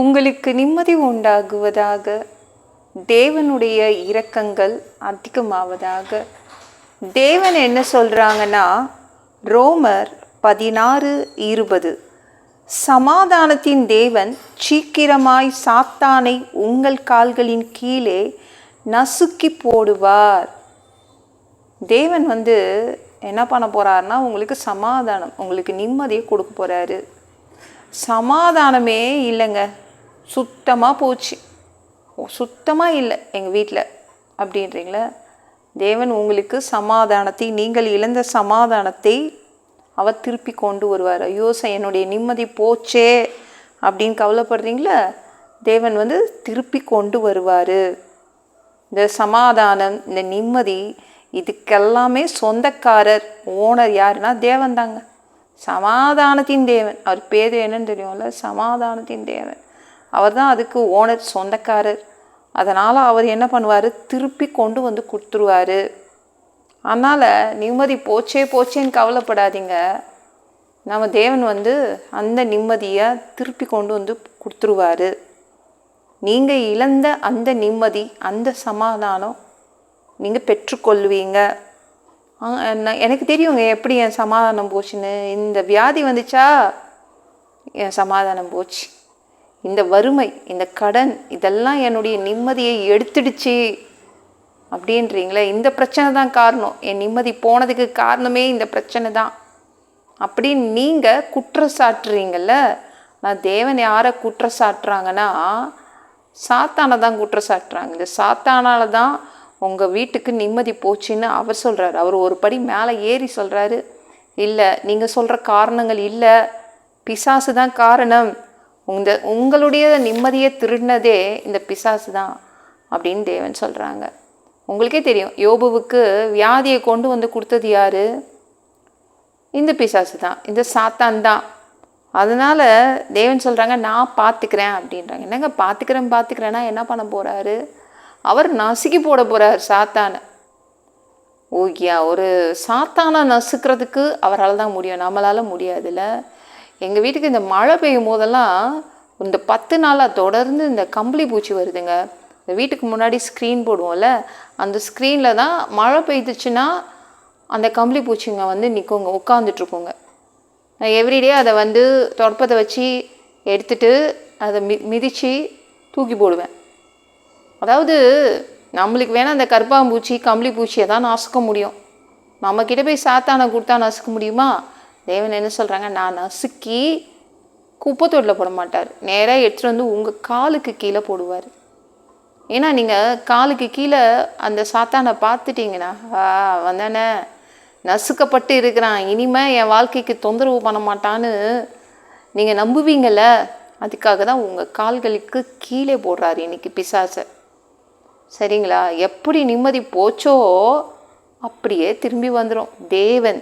உங்களுக்கு நிம்மதி உண்டாகுவதாக தேவனுடைய இரக்கங்கள் அதிகமாவதாக. தேவன் என்ன சொல்கிறாங்கன்னா ரோமர் பதினாறு இருபது. சமாதானத்தின் தேவன் சீக்கிரமாய் சாத்தானை உங்கள் கால்களின் கீழே நசுக்கி போடுவார். தேவன் வந்து என்ன பண்ண போறாருன்னா உங்களுக்கு சமாதானம் உங்களுக்கு நிம்மதியை கொடுக்க போகிறாரு சமாதானமே இல்லைங்க. சுத்தமாக போச்சு. சுத்தமாக இல்லை எங்கள் வீட்டில் அப்படின்றீங்களே? தேவன் உங்களுக்கு சமாதானத்தை நீங்கள் இழந்த சமாதானத்தை அவர் திருப்பி கொண்டு வருவார். ஐயோ சார் என்னுடைய நிம்மதி போச்சே அப்படின்னு கவலைப்படுறீங்களா? தேவன் வந்து திருப்பி கொண்டு வருவார். இந்த சமாதானம் இந்த நிம்மதி இதுக்கெல்லாமே சொந்தக்காரர் ஓனர் யாருன்னா தேவன் தாங்க. சமாதானத்தின் தேவன். அவர் பேர் என்னன்னு தெரியும்ல? சமாதானத்தின் தேவன். அவர் தான் அதுக்கு ஓனர் சொந்தக்காரர். அதனால் அவர் என்ன பண்ணுவார்? திருப்பி கொண்டு வந்து கொடுத்துருவார். அதனால் நிம்மதி போச்சே போச்சேன்னு கவலைப்படாதீங்க. நம்ம தேவன் வந்து அந்த நிம்மதியை திருப்பி கொண்டு வந்து கொடுத்துருவார். நீங்கள் இழந்த அந்த நிம்மதி அந்த சமாதானம் நீங்கள் பெற்றுக்கொள்வீங்க. எனக்கு தெரியுங்க எப்படி என் சமாதானம் போச்சுன்னு. இந்த வியாதி வந்துச்சா? என் சமாதானம் போச்சு. இந்த வறுமை இந்த கடன் இதெல்லாம் என்னுடைய நிம்மதியை எடுத்துடுச்சு அப்படின்றீங்களே இந்த பிரச்சனை தான் காரணம். என் நிம்மதி போனதுக்கு காரணமே இந்த பிரச்சனை தான். அப்படின்னு நீங்கள் குற்றம் சாட்டுறீங்கல்ல நான் தேவன் யாரை குற்றம் சாட்டுறாங்கன்னா சாத்தானை தான் குற்றம் சாட்டுறாங்க. இந்த சாத்தானால தான் உங்கள் வீட்டுக்கு நிம்மதி போச்சுன்னு அவர் சொல்கிறாரு அவர் ஒரு படி மேலே ஏறி சொல்கிறாரு இல்லை நீங்கள் சொல்கிற காரணங்கள் இல்லை. பிசாசு தான் காரணம். உங்க உங்களுடைய நிம்மதியை திருடினதே இந்த பிசாசு தான் அப்படின்னு தேவன் சொல்கிறாங்க உங்களுக்கே தெரியும் யோபுவுக்கு வியாதியை கொண்டு வந்து கொடுத்தது யார்? இந்த பிசாசு தான் இந்த சாத்தான் தான். அதனால் தேவன் சொல்கிறாங்க நான் பார்த்துக்கிறேன் அப்படின்றாங்க. என்னங்க பார்த்துக்கிறேன் பார்த்துக்கிறேன்னா என்ன பண்ண போகிறாரு அவர் நசுக்கி போட போகிறார் சாத்தானை. ஓகே ஒரு சாத்தானை நசுக்கிறதுக்கு அவரால் தான் முடியும். நம்மளால் முடியாதுல்ல. எங்கள் வீட்டுக்கு இந்த மழை பெய்யும் போதெல்லாம் இந்த பத்து நாளாக தொடர்ந்து இந்த கம்பளி பூச்சி வருதுங்க. இந்த வீட்டுக்கு முன்னாடி ஸ்க்ரீன் போடுவோம்ல அந்த ஸ்க்ரீனில் தான் மழை பெய்துச்சுன்னா அந்த கம்பளி பூச்சிங்க வந்து நிற்குங்க உட்காந்துட்ருக்குங்க நான் எவ்ரிடே அதை வந்து தொடப்பத்தை வச்சு எடுத்துட்டு அதை மி மிதித்து தூக்கி போடுவேன். அதாவது நம்மளுக்கு வேணால் அந்த கருப்பாம்பூச்சி கம்பளி பூச்சியை தான் நசுக்க முடியும். நம்மக்கிட்ட போய் சாத்தானை கொடுத்தா நசுக்க முடியுமா? தேவன் என்ன சொல்கிறாங்க நான் நசுக்கி குப்பை தொட்டில் போட மாட்டார். நேராக எடுத்துகிட்டு வந்து உங்கள் காலுக்கு கீழே போடுவார். ஏன்னா நீங்கள் காலுக்கு கீழே அந்த சாத்தானை பார்த்துட்டீங்கன்னா வந்தானே நசுக்கப்பட்டு இருக்கிறான். இனிமேல் என் வாழ்க்கைக்கு தொந்தரவு பண்ண மாட்டான்னு நீங்கள் நம்புவீங்கள்ல அதுக்காக தான் உங்கள் கால்களுக்கு கீழே போடுறாரு இன்னைக்கு பிசாசை. சரிங்களா? எப்படி நிம்மதி போச்சோ அப்படியே திரும்பி வந்துடும் தேவன்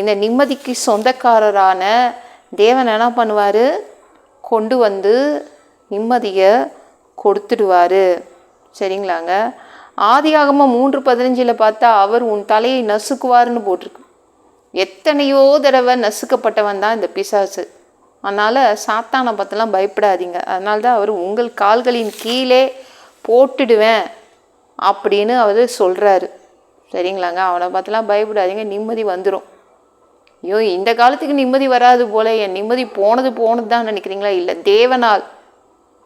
இந்த நிம்மதிக்கு சொந்தக்காரரான தேவன் என்ன பண்ணுவார்? கொண்டு வந்து நிம்மதியை கொடுத்துடுவாரு. சரிங்களாங்க? ஆதியாகமாக மூன்று பதினஞ்சில் பார்த்தா அவர் உன் தலையை நசுக்குவாருன்னு போட்டிருக்கு. எத்தனையோ தடவை நசுக்கப்பட்டவன் தான் இந்த பிசாசு. அதனால் சாத்தானை பற்றிலாம் பயப்படாதீங்க. அதனால தான் அவர் உங்கள் கால்களின் கீழே போட்டுடுவேன் அப்படின்னு அவர் சொல்கிறாரு சரிங்களாங்க? அவனை பார்த்துலாம் பயப்படாதீங்க. நிம்மதி வந்துடும் ஐயோ இந்த காலத்துக்கு நிம்மதி வராது போல என் நிம்மதி போனது போனது தான் நினைக்கிறீங்களா? இல்லை தேவனால்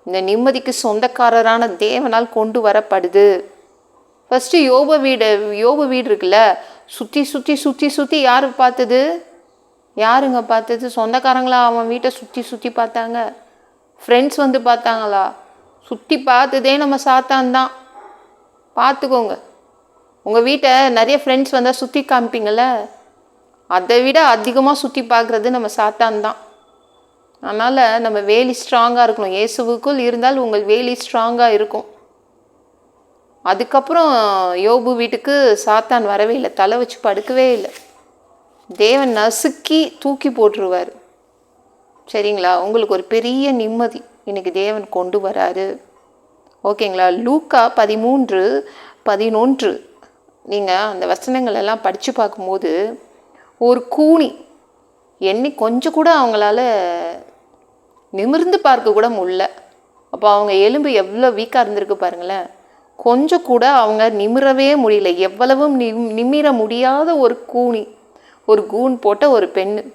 இந்த நிம்மதிக்கு சொந்தக்காரரான தேவனால் கொண்டு வரப்படுது. ஃபஸ்ட்டு யோப வீடு யோப வீடு இருக்குல்ல சுற்றி சுற்றி சுற்றி சுற்றி யார் பார்த்தது? யாருங்க பார்த்தது? சொந்தக்காரங்களா அவன் வீட்டை சுற்றி சுற்றி பார்த்தாங்க. ஃப்ரெண்ட்ஸ் வந்து பார்த்தாங்களா? சுற்றி பார்த்ததே நம்ம சாத்தான் தான். பார்த்துக்கோங்க. உங்கள் வீட்டை நிறைய ஃப்ரெண்ட்ஸ் வந்தால் சுற்றி காமிப்பீங்கள்ல அதை விட அதிகமாக சுற்றி பார்க்குறது நம்ம சாத்தான் தான் அதனால் நம்ம வேலி ஸ்ட்ராங்காக இருக்கணும். இயேசுவுக்குள் இருந்தால் உங்கள் வேலி ஸ்ட்ராங்காக இருக்கும். அதுக்கப்புறம் யோபு வீட்டுக்கு சாத்தான் வரவே இல்லை. தலை வச்சு படுக்கவே இல்லை. தேவன் நசுக்கி தூக்கி போட்டுருவார். சரிங்களா? உங்களுக்கு ஒரு பெரிய நிம்மதி இன்னைக்கு தேவன் கொண்டு வராரு. ஓகேங்களா? லூக்கா பதிமூன்று பதினொன்று. நீங்கள் அந்த வசனங்கள் எல்லாம் படித்து பார்க்கும்போது ஒரு கூனி. எண்ணி கொஞ்சம் கூட அவங்களால நிமிர்ந்து பார்க்க கூட முடியல. அப்போ அவங்க எலும்பு எவ்வளோ வீக்காக இருந்திருக்கு பாருங்களேன். கொஞ்சம் கூட அவங்க நிமிரவே முடியல. எவ்வளவும் நிம் நிமிர முடியாத ஒரு கூனி. ஒரு கூன் போட்ட ஒரு பெண்ணு.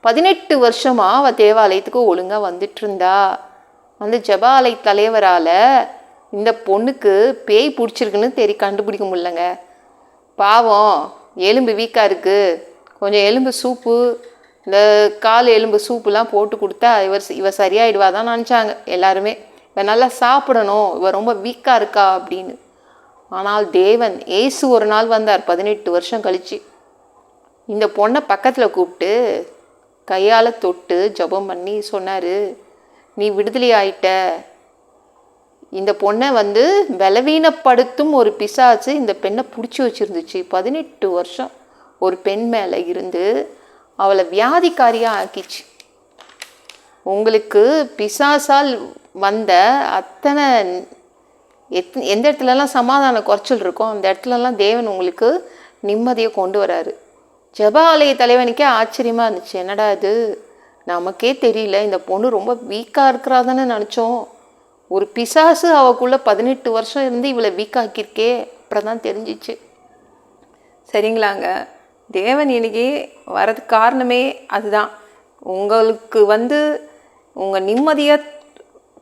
பதினெட்டு வருஷமாக அவள் தேவாலயத்துக்கு ஒழுங்காக வந்துட்டு இருந்தா. அந்த ஜபாலய தலைவரால் இந்த பொண்ணுக்கு பேய் பிடிச்சிருக்குன்னு தெரி கண்டுபிடிக்க முடியலங்க. பாவம். எலும்பு வீக்காக இருக்குது கொஞ்சம் எலும்பு சூப்பு இந்த கால் எலும்பு சூப்புலாம் போட்டு கொடுத்தா இவர் இவ சரியாயிடுவா தான் நினச்சாங்க எல்லாருமே. இவன் நல்லா சாப்பிடணும் இவ ரொம்ப வீக்காக இருக்கா அப்படின்னு. ஆனால் தேவன் ஏசு ஒரு நாள் வந்தார் பதினெட்டு வருஷம் கழிச்சு. இந்த பொண்ணை பக்கத்தில் கூப்பிட்டு கையால் தொட்டு ஜெபம் பண்ணி சொன்னார் நீ விடுதலை ஆயிட்ட இந்த பொண்ணை வந்து பலவீனப்படுத்தும் ஒரு பிசாசு இந்த பெண்ணை பிடிச்சி வச்சிருந்துச்சு. பதினெட்டு வருஷம் ஒரு பெண் மேலே இருந்து அவளை வியாதிக்காரியாக ஆக்கிச்சு. உங்களுக்கு பிசாசால் வந்த அத்தனை எத் எந்த இடத்துலலாம் சமாதான குறைச்சல் இருக்கோ அந்த இடத்துலலாம் தேவன் உங்களுக்கு நிம்மதியை கொண்டு வராரு. ஜெப ஆலய தலைவனுக்கே ஆச்சரியமாக இருந்துச்சு. என்னடா இது? நமக்கே தெரியல. இந்த பொண்ணு ரொம்ப வீக்காக இருக்கிறாதானே நினச்சோம். ஒரு பிசாசு அவக்குள்ள பதினெட்டு வருஷம் இருந்து இவளை வீக்காக்கியிருக்கே அப்புறம் தான் தெரிஞ்சிச்சு. சரிங்களாங்க. தேவன் இன்னைக்கு வரதுக்கு காரணமே அதுதான். உங்களுக்கு வந்து உங்கள் நிம்மதியை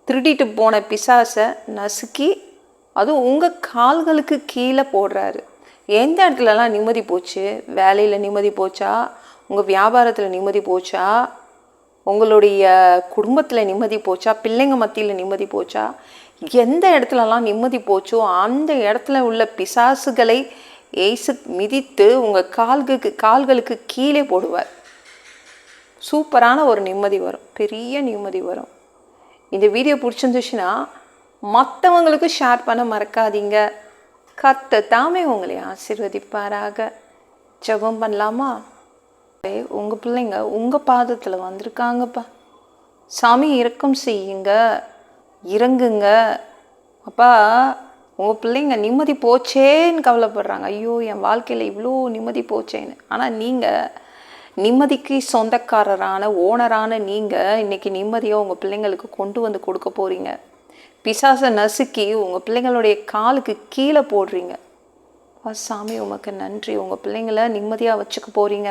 திருடிட்டு போன பிசாசை நசுக்கி அதுவும் உங்கள் கால்களுக்கு கீழே போடுறாரு. எந்த இடத்துலலாம் நிம்மதி போச்சு? வேலையில் நிம்மதி போச்சா? உங்கள் வியாபாரத்தில் நிம்மதி போச்சா? உங்களுடைய குடும்பத்தில் நிம்மதி போச்சா? பிள்ளைங்க மத்தியில் நிம்மதி போச்சா? எந்த இடத்துலலாம் நிம்மதி போச்சோ அந்த இடத்துல உள்ள பிசாசுகளை ஏசு மிதித்து உங்கள் கால்களுக்கு கால்களுக்கு கீழே போடுவார். சூப்பரான ஒரு நிம்மதி வரும். பெரிய நிம்மதி வரும். இந்த வீடியோ பிடிச்சிருந்துச்சுன்னா மற்றவங்களுக்கு ஷேர் பண்ண மறக்காதீங்க. கத்த தாமே உங்களை ஆசீர்வதிப்பாராக. ஜெபம் பண்ணலாமா? உங்கள் பிள்ளைங்க உங்கள் பாதத்தில் வந்திருக்காங்கப்பா. சாமி இறக்கம் செய்யுங்க இறங்குங்க. அப்பா உங்கள் பிள்ளைங்க நிம்மதி போச்சேன்னு கவலைப்படுறாங்க. ஐயோ என் வாழ்க்கையில் இவ்வளோ நிம்மதி போச்சேன்னு. ஆனால் நீங்கள் நிம்மதிக்கு சொந்தக்காரரான ஓனரான நீங்கள் இன்னைக்கு நிம்மதியை உங்கள் பிள்ளைங்களுக்கு கொண்டு வந்து கொடுக்க போகிறீங்க பிசாசை நசுக்கி உங்கள் பிள்ளைங்களுடைய காலுக்கு கீழே போடுறீங்க. அப்பா, சாமி உமக்கு நன்றி. உங்கள் பிள்ளைங்கள நிம்மதியாக வச்சுக்க போகிறீங்க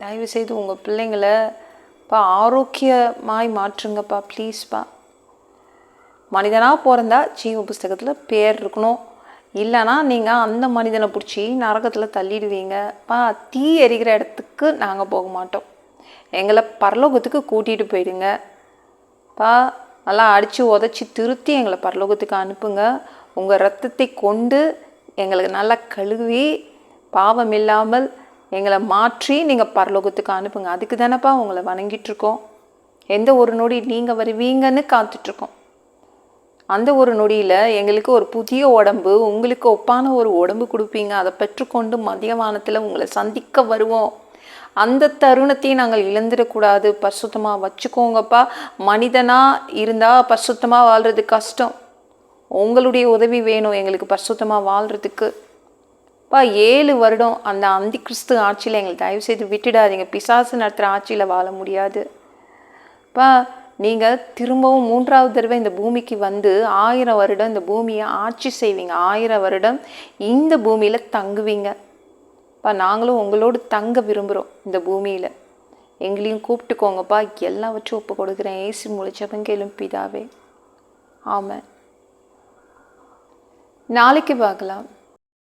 தயவு செய்து உங்கள் பிள்ளைங்களை பா ஆரோக்கியமாய் மாற்றுங்கப்பா ப்ளீஸ்ப்பா மனிதனாக பிறந்தா ஜீவ புஸ்தகத்தில் பேர் இருக்கணும். இல்லைன்னா நீங்கள் அந்த மனிதனை பிடிச்சி நரகத்தில் தள்ளிடுவீங்கப்பா தீ எரிகிற இடத்துக்கு நாங்கள் போக மாட்டோம். எங்களை பரலோகத்துக்கு கூட்டிகிட்டு போயிடுங்க. பா நல்லா அடித்து உதச்சி திருத்தி எங்களை பரலோகத்துக்கு அனுப்புங்க. உங்கள் ரத்தத்தை கொண்டு எங்களுக்கு நல்லா கழுவி பாவம் இல்லாமல் எங்களை மாற்றி நீங்கள் பரலோகத்துக்கு அனுப்புங்க. அதுக்கு தானேப்பா உங்களை வணங்கிட்டுருக்கோம். எந்த ஒரு நொடி நீங்கள் வருவீங்கன்னு காத்துட்ருக்கோம் அந்த ஒரு நொடியில் எங்களுக்கு ஒரு புதிய உடம்பு உங்களுக்கு ஒப்பான ஒரு உடம்பு கொடுப்பீங்க. அதை பெற்றுக்கொண்டு மதிய வானத்தில் உங்களை சந்திக்க வருவோம். அந்த தருணத்தையும் நாங்கள் இழந்துடக்கூடாது. பரிசுத்தமாக வச்சுக்கோங்கப்பா. மனிதனாக இருந்தால் பரிசுத்தமாக வாழ்கிறது கஷ்டம். உங்களுடைய உதவி வேணும் எங்களுக்கு பரிசுத்தமாக வாழ்கிறதுக்கு பா ஏழு வருடம் அந்த அந்தி கிறிஸ்து ஆட்சியில் எங்களுக்கு தயவு செய்து விட்டுடாதீங்க. பிசாசு நடத்துகிற ஆட்சியில் வாழ முடியாது. பா நீங்கள் திரும்பவும் மூன்றாவது தடவை இந்த பூமிக்கு வந்து ஆயிரம் வருடம் இந்த பூமியை ஆட்சி செய்வீங்க. ஆயிரம் வருடம் இந்த பூமியில் தங்குவீங்க. பா நாங்களும் உங்களோடு தங்க விரும்புகிறோம் இந்த பூமியில். எங்களையும் கூப்பிட்டுக்கோங்கப்பா. எல்லாவற்றும் ஒப்பு கொடுக்குறேன். ஏசி முழிச்சவங்க கேளும் பிதாவே. ஆமாம் நாளைக்கு பார்க்கலாம்.